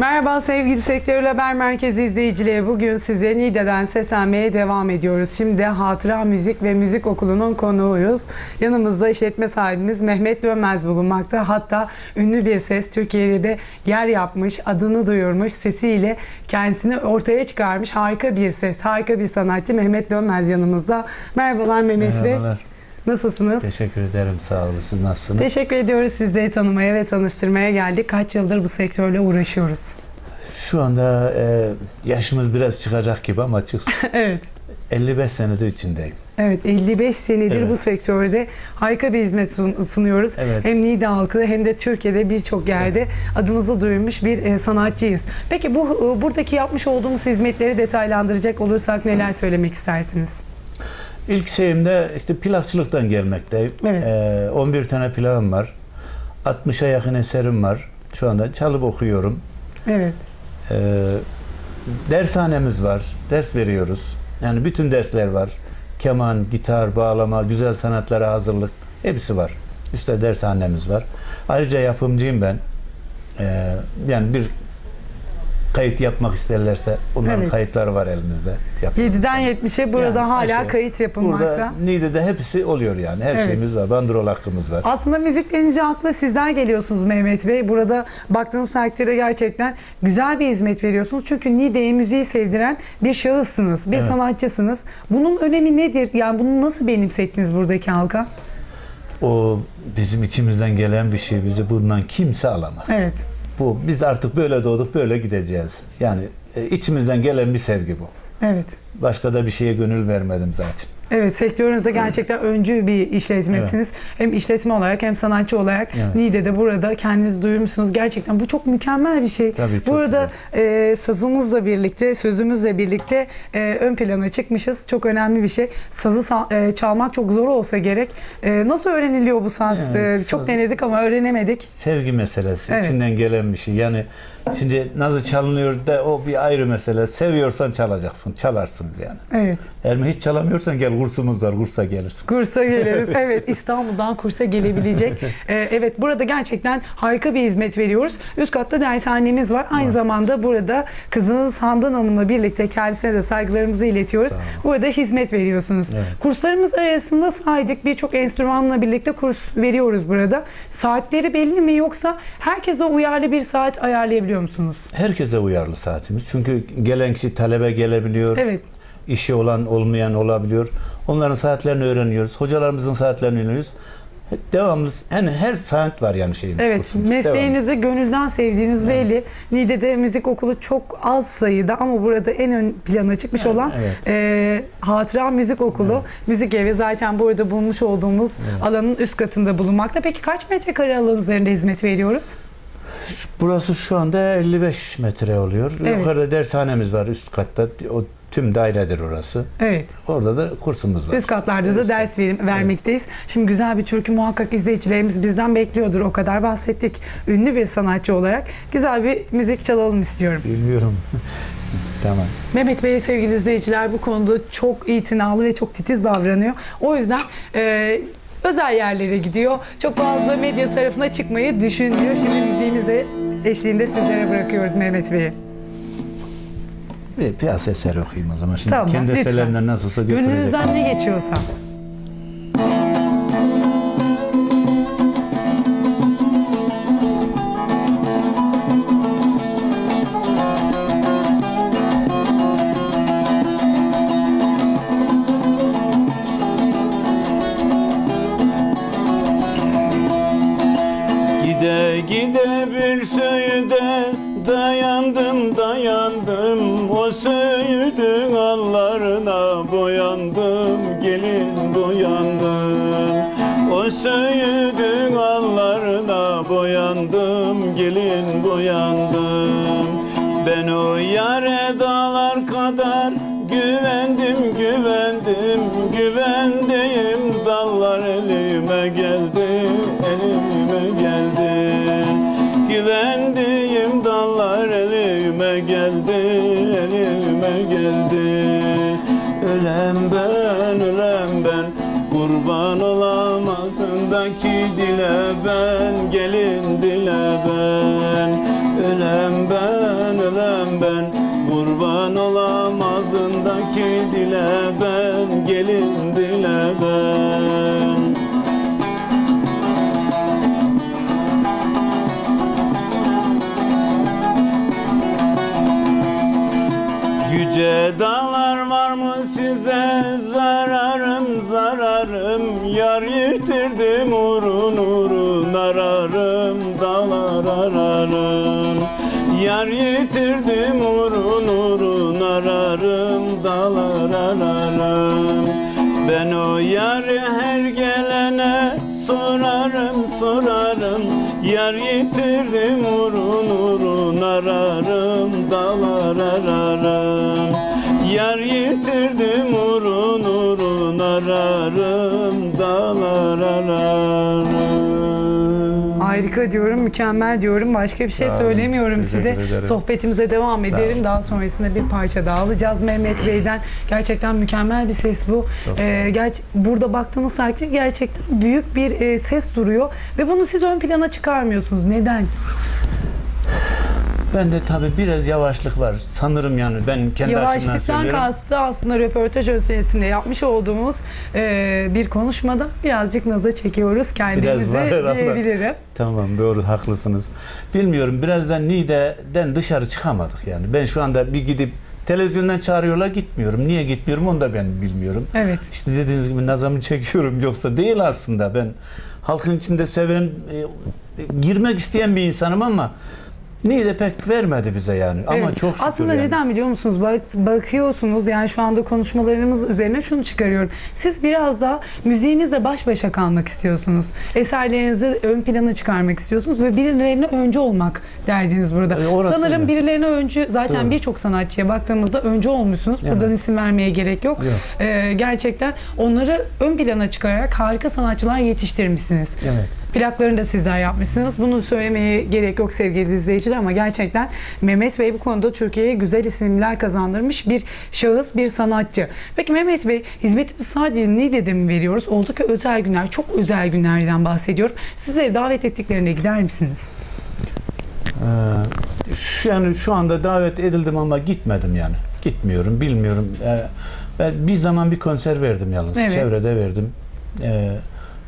Merhaba sevgili Sektörel Haber Merkezi izleyicileri. Bugün size Niğde'den seslenmeye devam ediyoruz. Şimdi Hatıra Müzik ve Müzik Okulu'nun konuğuyuz. Yanımızda işletme sahibimiz Mehmet Dönmez bulunmakta. Hatta ünlü bir ses Türkiye'de de yer yapmış, adını duyurmuş, sesiyle kendisini ortaya çıkarmış harika bir ses, harika bir sanatçı Mehmet Dönmez yanımızda. Merhabalar Mehmet Bey. Nasılsınız? Teşekkür ederim. Sağ olun. Siz nasılsınız? Teşekkür ediyoruz sizleri tanımaya ve tanıştırmaya geldik. Kaç yıldır bu sektörle uğraşıyoruz? Şu anda e, yaşımız biraz çıkacak gibi ama çıksın. evet. 55 senedir içindeyim. Evet 55 senedir Evet. bu sektörde harika bir hizmet sun- sunuyoruz. Evet. Hem Niğde halkı hem de Türkiye'de birçok yerde adımızı duyurmuş bir e, sanatçıyız. Peki bu e, buradaki yapmış olduğumuz hizmetleri detaylandıracak olursak neler söylemek istersiniz? İlk şeyimde işte plakçılıktan gelmekteyim. Evet. E, 11 tane plakım var. 60'a yakın eserim var. Şu anda çalıp okuyorum. Evet. E, dershanemiz var. Ders veriyoruz. Yani bütün dersler var. Keman, gitar, bağlama, güzel sanatlara hazırlık hepsi var. Üstte dershanemiz var. Ayrıca yapımcıyım ben. E, yani bir kayıt yapmak isterlerse bunların Evet. kayıtları var elimizde. Yapıyoruz. 7'den 70'e burada Yani hala aşağı- kayıt yapılmakta. Burada Niğde'de hepsi oluyor yani. Her Evet. şeyimiz var. Bandrol hakkımız var. Aslında müzik denince akla sizler geliyorsunuz Mehmet Bey. Burada baktığınız takdirde gerçekten güzel bir hizmet veriyorsunuz. Çünkü Niğde'ye müziği sevdiren bir şahıssınız, bir sanatçısınız. Bunun önemi nedir? Yani bunu nasıl benimsettiniz buradaki halka? O bizim içimizden gelen bir şey. Bizi bundan kimse alamaz. Evet. Bu biz artık böyle doğduk, böyle gideceğiz. Yani e, içimizden gelen bir sevgi bu. Evet. Başka da bir şeye gönül vermedim zaten. Evet, sektörünüzde gerçekten öncü bir işletmesiniz. Hem işletme olarak hem sanatçı olarak Evet. Niğde'de burada kendinizi duyurmuşsunuz. Gerçekten bu çok mükemmel bir şey. Tabii, burada e, sazımızla birlikte, sözümüzle birlikte e, ön plana çıkmışız. Çok önemli bir şey. Sazı sa- e, çalmak çok zor olsa gerek. E, nasıl öğreniliyor bu saz? Yani E, saz- Çok denedik ama öğrenemedik. Sevgi meselesi. Evet. içinden gelen bir şey. Yani şimdi nasıl çalınıyor da o bir ayrı mesele. Seviyorsan çalacaksın. Çalarsınız yani. Evet. Eğer mi hiç çalamıyorsan gel kursumuz var. Kursa gelirsin. Kursa geliriz. Evet İstanbul'dan kursa gelebilecek. Ee, evet burada gerçekten harika bir hizmet veriyoruz. Üst katta dershanemiz var. Aynı Var. zamanda burada kızınız Handan Hanım'la birlikte kendisine de saygılarımızı iletiyoruz. Burada hizmet veriyorsunuz. Evet. Kurslarımız arasında saydık birçok enstrümanla birlikte kurs veriyoruz burada. Saatleri belli mi yoksa herkese uyarlı bir saat ayarlayabiliyor musunuz? Herkese uyarlı saatimiz. Çünkü gelen kişi talebe gelebiliyor. Evet. işi olan olmayan olabiliyor. Onların saatlerini öğreniyoruz. Hocalarımızın saatlerini öğreniyoruz. Devamlı yani her saat var yani şeyimiz. Evet, kursumuz. mesleğinizi gönülden sevdiğiniz belli. Niğde'de müzik okulu çok az sayıda ama burada en ön plana çıkmış Evet, olan evet. e, Hatıra Müzik Okulu, müzik evi zaten burada bulmuş olduğumuz Evet. alanın üst katında bulunmakta. Peki kaç metrekare alan üzerinde hizmet veriyoruz? Burası şu anda 55 metre oluyor. Evet. Yukarıda dershanemiz var üst katta. O tüm dairedir orası. Evet. Orada da kursumuz var. Üst katlarda da Evet. ders verim, vermekteyiz. Şimdi güzel bir türkü muhakkak izleyicilerimiz bizden bekliyordur. O kadar bahsettik. Ünlü bir sanatçı olarak güzel bir müzik çalalım istiyorum. Bilmiyorum. tamam. Mehmet Bey sevgili izleyiciler bu konuda çok itinalı ve çok titiz davranıyor. O yüzden e, özel yerlere gidiyor. Çok fazla medya tarafına çıkmayı düşünmüyor. Şimdi müziğimizi eşliğinde sizlere bırakıyoruz Mehmet Bey'i. Bir piyasa eseri okuyayım o zaman. Şimdi Tamam, kendi lütfen. eserlerinden nasılsa götüreceksin. Gönlünüzden ne geçiyorsa. Gide gide bir söğüde dayandım dayandım O söğüdün allarına boyandım gelin boyandım. O söğüdün allarına boyandım gelin boyandım Yüce dağlar var mı size? Zararım zararım. Yar yitirdim urun urun ararım dağlar ararım. Yar yitirdim urun urun ararım dağlar ararım. Ben o yarı her gelene sorarım sorarım. Yar yitirdim urun urun ararım dağlar ararım Yar yitirdim urun urun ararım dağlar ararım Harika diyorum, mükemmel diyorum. Başka bir şey olun, söylemiyorum teşekkür size. ederim. Sohbetimize devam ederim. Daha sonrasında bir parça daha alacağız Mehmet Bey'den. Gerçekten mükemmel bir ses bu. Ee, ger- burada baktığınız takdirde gerçekten büyük bir e, ses duruyor ve bunu siz ön plana çıkarmıyorsunuz. Neden? Ben de tabii biraz yavaşlık var. Sanırım yani ben kendi açımdan Yavaşlıktan söylüyorum. kastı aslında röportaj öncesinde yapmış olduğumuz e, bir konuşmada birazcık naza çekiyoruz kendimizi var herhalde. diyebilirim. Tamam doğru haklısınız. Bilmiyorum birazdan Niğde'den dışarı çıkamadık yani. Ben şu anda bir gidip televizyondan çağırıyorlar gitmiyorum. Niye gitmiyorum onu da ben bilmiyorum. Evet. İşte dediğiniz gibi nazamı çekiyorum yoksa değil aslında. Ben halkın içinde severim, e, girmek isteyen bir insanım ama Niğde pek vermedi bize yani. Ama Evet. çok şükür Aslında yani. neden biliyor musunuz? Bak, bakıyorsunuz yani şu anda konuşmalarımız üzerine şunu çıkarıyorum. Siz biraz da müziğinizle baş başa kalmak istiyorsunuz. Eserlerinizi ön plana çıkarmak istiyorsunuz ve birilerine öncü olmak derdiniz burada. E, orası Sanırım öyle. birilerine öncü zaten Doğru. birçok sanatçıya baktığımızda öncü olmuşsunuz. Evet. Buradan isim vermeye gerek yok. Yok. Ee, gerçekten onları ön plana çıkararak harika sanatçılar yetiştirmişsiniz. Evet. Plaklarını da sizler yapmışsınız. Bunu söylemeye gerek yok sevgili izleyiciler ama gerçekten Mehmet Bey bu konuda Türkiye'ye güzel isimler kazandırmış bir şahıs, bir sanatçı. Peki Mehmet Bey, hizmetimizi sadece Niğde'de mi veriyoruz? Oldukça özel günler, çok özel günlerden bahsediyorum. Sizleri davet ettiklerine gider misiniz? Ee, şu, yani şu anda davet edildim ama gitmedim yani. Gitmiyorum, bilmiyorum. Ee, ben bir zaman bir konser verdim yalnız. Evet. Çevrede verdim. Ee,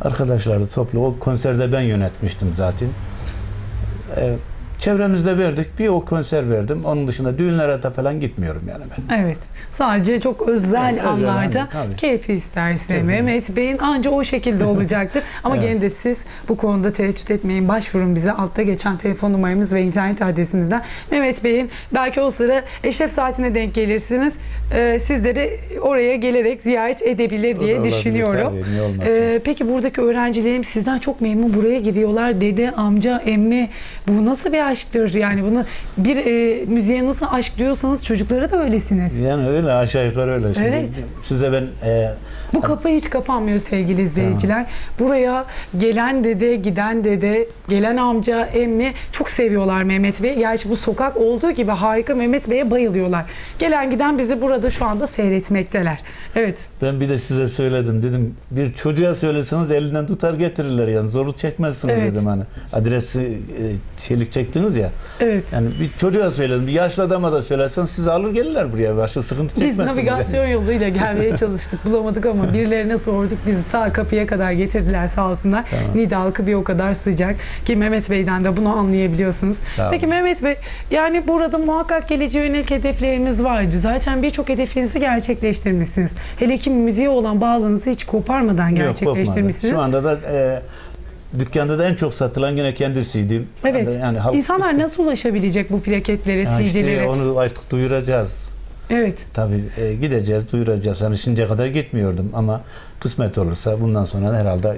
arkadaşlar da toplu. O konserde ben yönetmiştim zaten. Ee, çevremizde verdik. Bir o konser verdim. Onun dışında düğünlere de falan gitmiyorum yani ben. Evet. Sadece çok özel Evet, özel anlarda anlar, tabii. keyfi isterse Tabii. Mehmet Bey'in anca o şekilde olacaktır. Ama Evet. gene de siz bu konuda tereddüt etmeyin. Başvurun bize altta geçen telefon numaramız ve internet adresimizden. Mehmet Bey'in belki o sıra eşref saatine denk gelirsiniz. Ee, sizleri oraya gelerek ziyaret edebilir diye olabilir, düşünüyorum. tabii? Ee, peki buradaki öğrencilerim sizden çok memnun buraya giriyorlar. Dede, amca, emmi bu nasıl bir aşktır? Yani bunu bir e, müziğe nasıl aşk diyorsanız çocuklara da öylesiniz. Yani öyle aşağı yukarı öyle. Şimdi Evet. Size ben e, Bu kapı hiç kapanmıyor sevgili izleyiciler. Buraya gelen dede, giden dede, gelen amca, emmi çok seviyorlar Mehmet Bey. Gerçi bu sokak olduğu gibi harika Mehmet Bey'e bayılıyorlar. Gelen giden bizi burada şu anda seyretmekteler. Evet. Ben bir de size söyledim dedim bir çocuğa söyleseniz elinden tutar getirirler yani zorluk çekmezsiniz Evet. dedim hani adresi e, şeylik çektiniz ya Evet. yani bir çocuğa söyledim bir yaşlı adama da söylerseniz sizi alır gelirler buraya başka sıkıntı Biz çekmezsiniz. navigasyon yani. yoluyla gelmeye çalıştık. Bulamadık ama birilerine sorduk. Bizi ta kapıya kadar getirdiler sağ olsunlar. Tamam. Niğde halkı bir o kadar sıcak ki Mehmet Bey'den de bunu anlayabiliyorsunuz. Peki Mehmet Bey yani burada muhakkak geleceğe yönelik hedefleriniz vardı. Zaten birçok hedeflerinizi gerçekleştirmişsiniz. Hele ki müziğe olan bağlığınızı hiç koparmadan Yok, gerçekleştirmişsiniz. kopmadı. Şu anda da e, dükkanda da en çok satılan yine kendisiydim. Şu Evet. anda Yani halk İnsanlar iste- nasıl ulaşabilecek bu plaketlere, Ha işte CD'lere? onu artık duyuracağız. Evet. Tabii e, gideceğiz, duyuracağız. Hani şimdiye kadar gitmiyordum ama kısmet olursa bundan sonra herhalde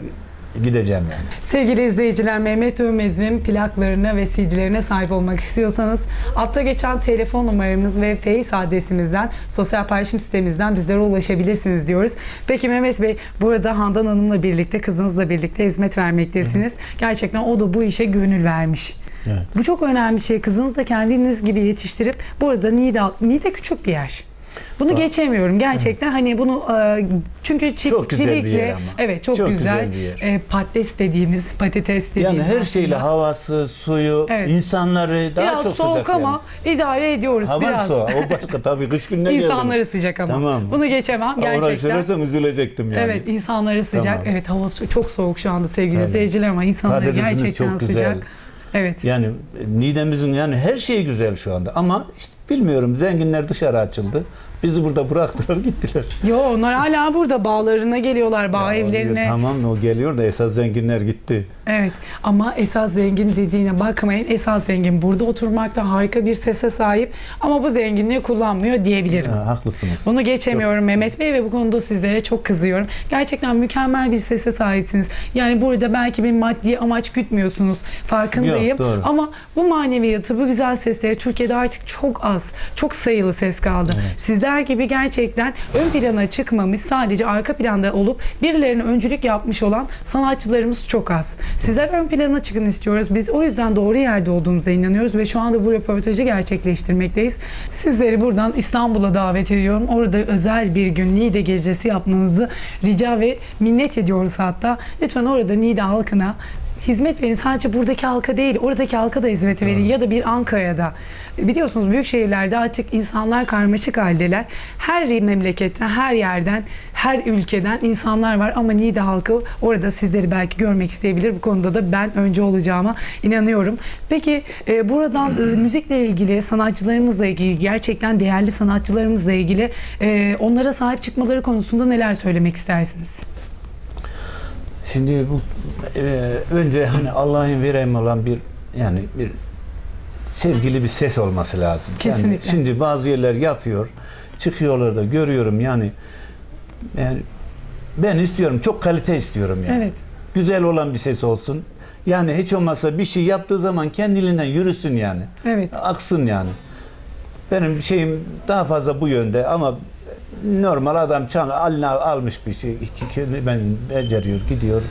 gideceğim yani. Sevgili izleyiciler Mehmet Ömez'in plaklarına ve CD'lerine sahip olmak istiyorsanız altta geçen telefon numaramız ve Face adresimizden sosyal paylaşım sitemizden bizlere ulaşabilirsiniz diyoruz. Peki Mehmet Bey burada Handan Hanım'la birlikte kızınızla birlikte hizmet vermektesiniz. Gerçekten o da bu işe gönül vermiş. Evet. Bu çok önemli şey. Kızınızı da kendiniz gibi yetiştirip burada Niğde, Niğde küçük bir yer. Bunu Bak. geçemiyorum gerçekten hani bunu e, çünkü çiftçilikle evet çok, Çok güzel, güzel bir yer. E, patates dediğimiz patates dediğimiz Yani her şeyle aslında. havası, suyu, Evet. insanları daha biraz çok soğuk sıcak ama idare ediyoruz yani. Hava biraz. soğuk. O başka tabii kış gününe. İnsanları sıcak ama. Tamam. Bunu geçemem Ha, Orayı gerçekten. söylesem üzülecektim yani. Evet insanları sıcak. Tamam. Evet hava çok soğuk şu anda sevgili Tabii. izleyiciler ama insanları gerçekten çok güzel. sıcak. Evet. Yani Niğde'mizin yani her şeyi güzel şu anda. Ama işte bilmiyorum zenginler dışarı açıldı. Bizi burada bıraktılar gittiler. Yo onlar hala burada bağlarına geliyorlar, bağ Ya evlerine. Tamam o geliyor da esas zenginler gitti. Evet ama esas zengin dediğine bakmayın. Esas zengin burada oturmakta harika bir sese sahip ama bu zenginliği kullanmıyor diyebilirim. Ha, haklısınız. Bunu geçemiyorum Mehmet Bey ve bu konuda sizlere çok kızıyorum. Gerçekten mükemmel bir sese sahipsiniz. Yani burada belki bir maddi amaç gütmüyorsunuz. Farkındayım. Yok, doğru. Ama bu maneviyatı, bu güzel sesleri Türkiye'de artık çok az, çok sayılı ses kaldı. Sizler gibi gerçekten ön plana çıkmamış, sadece arka planda olup birilerine öncülük yapmış olan sanatçılarımız çok az. Sizler ön plana çıkın istiyoruz. Biz o yüzden doğru yerde olduğumuza inanıyoruz ve şu anda bu röportajı gerçekleştirmekteyiz. Sizleri buradan İstanbul'a davet ediyorum. Orada özel bir gün Niğde gecesi yapmanızı rica ve minnet ediyoruz hatta. Lütfen orada Niğde halkına hizmet verin. Sadece buradaki halka değil, oradaki halka da hizmet verin. Ya da bir Ankara'da. Biliyorsunuz büyük şehirlerde artık insanlar karmaşık haldeler. Her memleketten, her yerden, her ülkeden insanlar var. Ama Niğde halkı orada sizleri belki görmek isteyebilir. Bu konuda da ben önce olacağıma inanıyorum. Peki e, buradan e, müzikle ilgili, sanatçılarımızla ilgili, gerçekten değerli sanatçılarımızla ilgili e, onlara sahip çıkmaları konusunda neler söylemek istersiniz? Şimdi bu e, önce hani Allah'ın vereyim olan bir yani bir sevgili bir ses olması lazım. Yani Kesinlikle. şimdi bazı yerler yapıyor. Çıkıyorlar da görüyorum yani yani ben istiyorum çok kalite istiyorum yani. Evet. Güzel olan bir ses olsun. Yani hiç olmazsa bir şey yaptığı zaman kendiliğinden yürüsün yani. Evet. Aksın yani. Benim şeyim daha fazla bu yönde ama normal adam çan eline almış bir şey. ben beceriyor, gidiyor.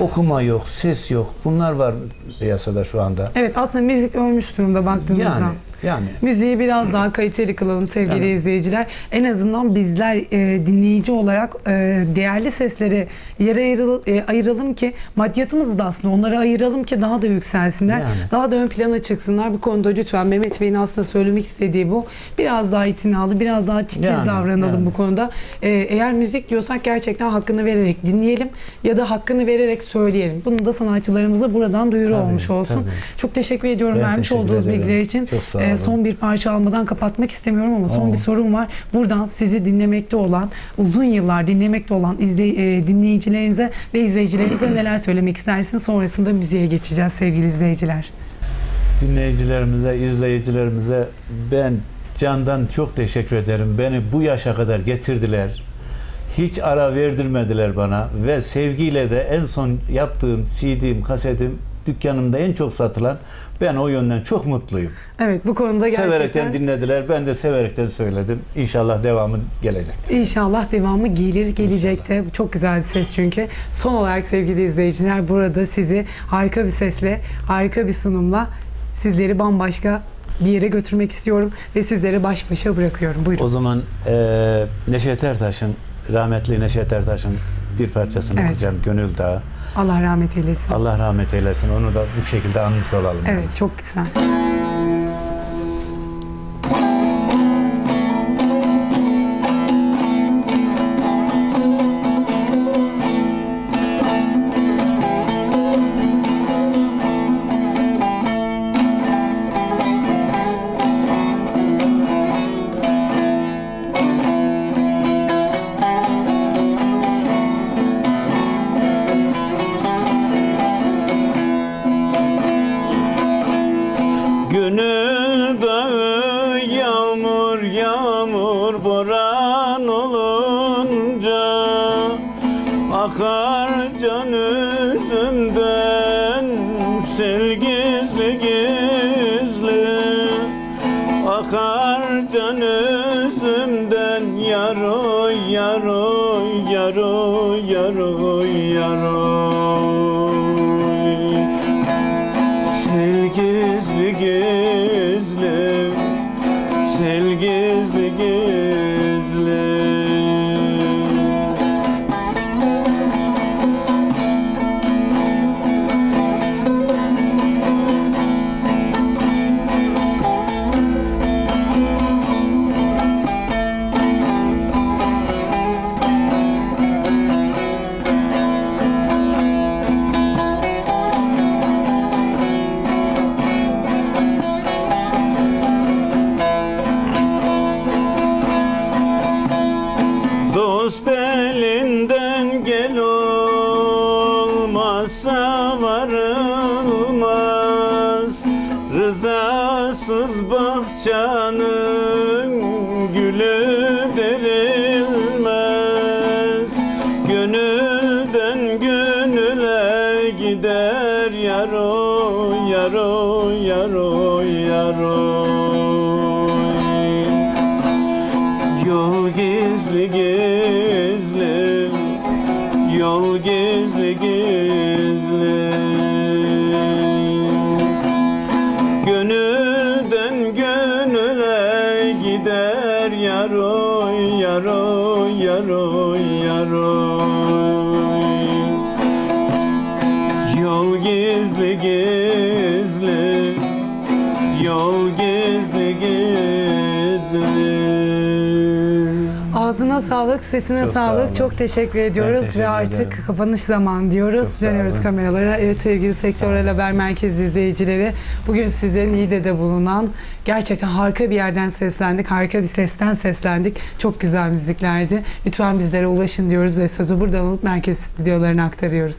Okuma yok, ses yok. Bunlar var piyasada şu anda. Evet aslında müzik ölmüş durumda baktığınızda. Yani yani Müziği biraz daha kaliteli kılalım sevgili Yani. izleyiciler. En azından bizler e, dinleyici olarak e, değerli sesleri yere ayrıl- e, ayıralım ki maddiyatımızı da aslında onlara ayıralım ki daha da yükselsinler. Yani. Daha da ön plana çıksınlar. Bu konuda lütfen Mehmet Bey'in aslında söylemek istediği bu. Biraz daha itinalı, biraz daha titiz Yani, davranalım yani. bu konuda. E, eğer müzik diyorsak gerçekten hakkını vererek dinleyelim ya da hakkını vererek söyleyelim. Bunu da sanatçılarımıza buradan duyuru Tabii, olmuş olsun. tabii. Çok teşekkür ediyorum Ben vermiş teşekkür olduğunuz ederim. bilgiler için. Çok sağ E, olun. son bir parça almadan kapatmak istemiyorum ama son Tamam. bir sorum var. Buradan sizi dinlemekte olan, uzun yıllar dinlemekte olan izley- e, dinleyicilerinize ve izleyicilerinize neler söylemek istersiniz? Sonrasında müziğe geçeceğiz sevgili izleyiciler. dinleyicilerimize, izleyicilerimize ben candan çok teşekkür ederim. Beni bu yaşa kadar getirdiler. Hiç ara verdirmediler bana ve sevgiyle de en son yaptığım CD'm, kasetim dükkanımda en çok satılan ben o yönden çok mutluyum. Evet bu konuda gerçekten Severekten dinlediler. Ben de severekten söyledim. İnşallah devamı gelecek. İnşallah devamı gelir gelecekte. Çok güzel bir ses çünkü. Son olarak sevgili izleyiciler burada sizi harika bir sesle, harika bir sunumla sizleri bambaşka bir yere götürmek istiyorum ve sizleri baş başa bırakıyorum. Buyurun. O zaman eee Neşet Ertaş'ın, rahmetli Neşet Ertaş'ın bir parçasını Evet. okuyacağım. Gönül Dağı. Allah rahmet eylesin. Allah rahmet eylesin. Onu da bu şekilde anmış olalım. Evet çok güzel. Yaroy yaroy gider yaro yaro yaro yaro Yol gizli gizli gizli Yol gizli gizli Ağzına sağlık, sesine Çok sağ sağlık. olun. Çok teşekkür ediyoruz teşekkür ve artık ederim. kapanış zaman diyoruz. Çok sağ Dönüyoruz kameralara. Evet sevgili Sektörel Haber Merkezi izleyicileri. Bugün size Niğde'de bulunan gerçekten harika bir yerden seslendik. Harika bir sesten seslendik. Çok güzel müziklerdi. Lütfen bizlere ulaşın diyoruz ve sözü buradan alıp merkez stüdyolarına aktarıyoruz.